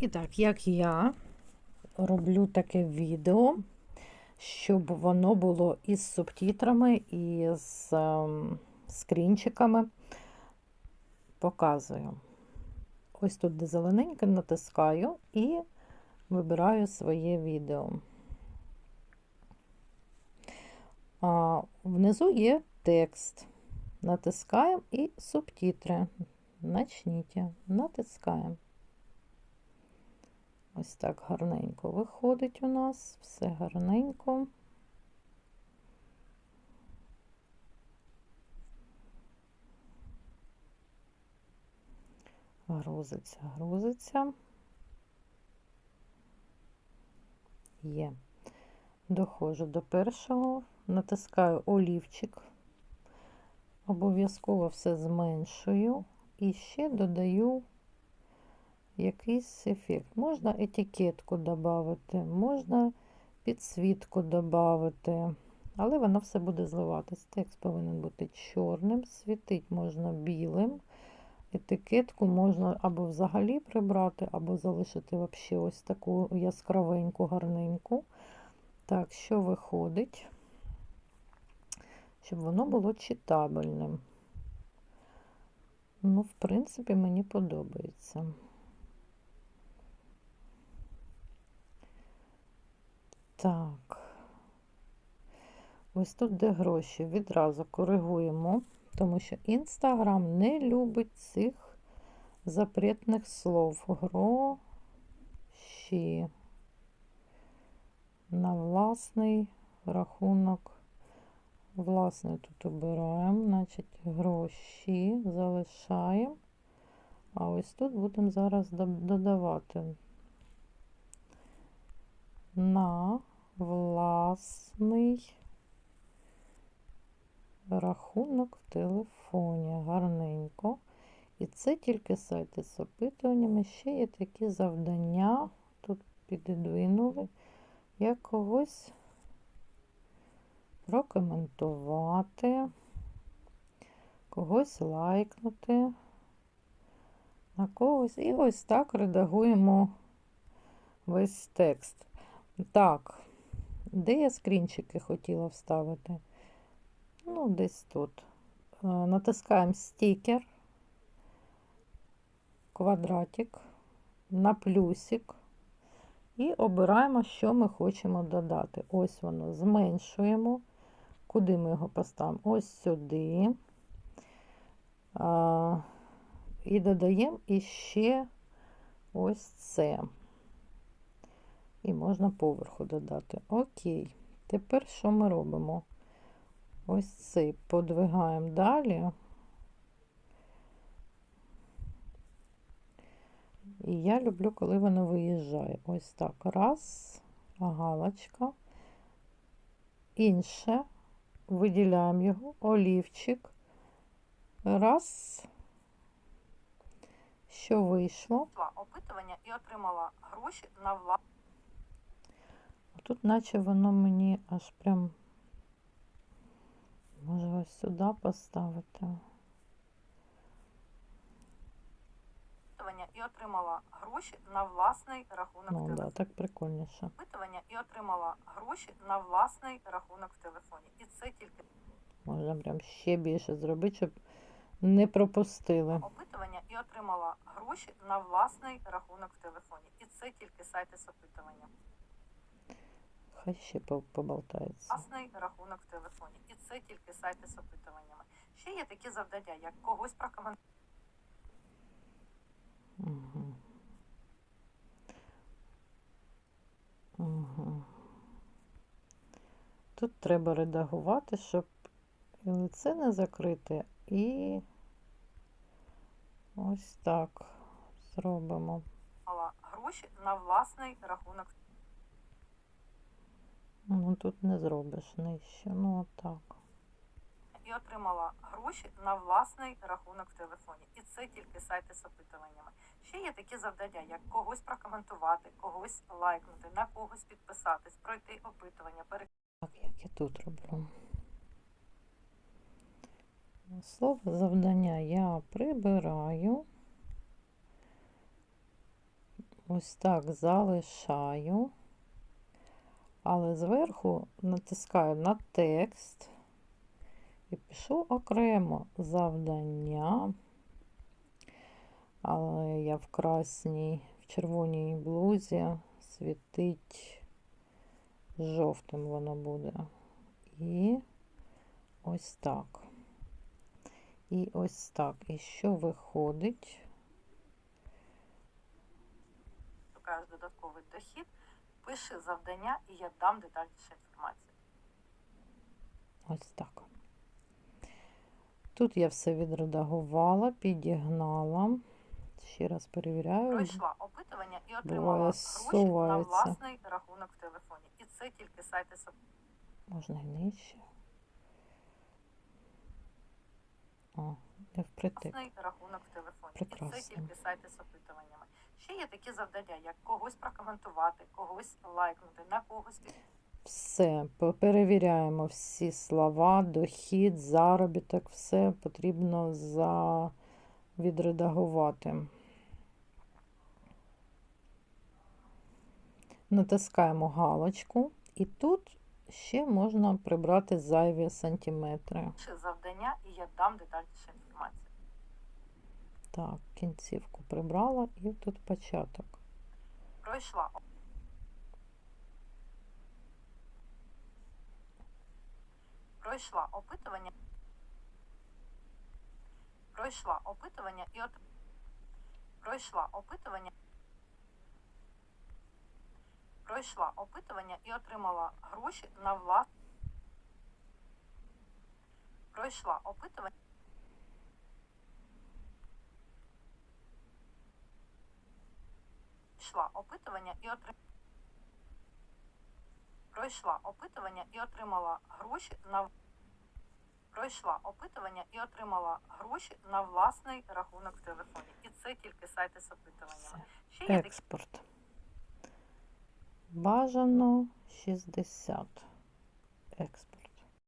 І так, як я роблю таке відео, щоб воно було із субтитрами, і з ем, скрінчиками, показую. Ось тут, де зелененьке, натискаю і вибираю своє відео. А, внизу є текст. Натискаємо і субтитри. Начніть. Натискаємо. Ось так гарненько виходить у нас, все гарненько. Грузиться, грузиться. Є. Доходжу до першого, натискаю олівчик, обов'язково все зменшую і ще додаю якийсь ефект. Можна етикетку додати, можна підсвітку додати, але воно все буде зливатись. Текст повинен бути чорним, світить можна білим. Етикетку можна або взагалі прибрати, або залишити взагалі ось таку яскравеньку, гарненьку. Так, що виходить, щоб воно було читабельним. Ну, в принципі, мені подобається. Так, ось тут де гроші. Відразу коригуємо, тому що Інстаграм не любить цих запретних слов. Гроші на власний рахунок. Власне, тут обираємо, значить, гроші залишаємо. А ось тут будемо зараз додавати на власний рахунок в телефоні. Гарненько. І це тільки сайти з опитуваннями. Ще є такі завдання. Тут піддвинули, як когось прокоментувати, когось лайкнути, на когось. І ось так редагуємо весь текст. Так, де я скрінчики хотіла вставити? Ну, десь тут. Е, натискаємо стікер, квадратик, на плюсик і обираємо, що ми хочемо додати. Ось воно зменшуємо. Куди ми його поставимо? Ось сюди. І додаємо іще ось це. І можна поверху додати. Окей. Тепер що ми робимо? Ось цей подвигаємо далі. І я люблю, коли воно виїжджає. Ось так. Раз, галочка. Інше. Виділяємо його, олівчик. Раз. Що вийшло? опитування і отримала гроші на власне. Тут, наче воно мені аж прям, може, ось сюди поставити. і отримала гроші на власний рахунок Ну, да, так прикольніше. Опитування і отримала гроші на власний рахунок в телефоні. І це тільки Можна прям ще більше зробити, щоб не пропустили. опитування і отримала гроші на власний рахунок в телефоні. І це тільки сайти з опитуванням. Хай ще поболтається. Власний рахунок в телефоні. І це тільки сайти з опитуваннями. Ще є такі завдання, як когось прокоментувати. Угу. Угу. Тут треба редагувати, щоб і лице не закрите, і ось так зробимо. гроші на власний рахунок. Ну, тут не зробиш нижче. Ну, отак. І отримала гроші на власний рахунок в телефоні. І це тільки сайти з опитуваннями. Ще є такі завдання, як когось прокоментувати, когось лайкнути, на когось підписатись, пройти опитування, перейти. Так, як я тут роблю. Слово завдання я прибираю. ось так залишаю, але зверху натискаю на текст і пишу окремо завдання. Але я в красній, в червоній блузі світить жовтим воно буде. І ось так. І ось так. І що виходить? додатковий дохід, пиши завдання і я дам детальнішу інформацію. Ось так. Тут я все відредагувала, підігнала. Ще раз перевіряю. Пройшла опитування і отримала гроші на власний рахунок в телефоні. І це тільки сайти СОП. Можна і нижче. О, не впритик. рахунок в телефоні. І це Прекрасно. тільки сайти з опитуваннями. Ще є такі завдання, як когось прокоментувати, когось лайкнути, на когось Все, перевіряємо всі слова, дохід, заробіток, все потрібно за... відредагувати. Натискаємо галочку, і тут ще можна прибрати зайві сантиметри. пиши завдання і я дам детальнішу інформацію. Так, кінцівку прибрала і тут початок. Пройшла пройшла опитування. Пройшла опитування і от пройшла опитування. Пройшла опитування і отримала гроші на влас. Пройшла опитування. Пройшла опитування і отримала. Пройшла опитування і отримала гроші на пройшла опитування і отримала гроші на власний рахунок в телефоні. І це тільки сайти з опитуваннями. Ще є такі Експорт. Бажано 60. Експорт.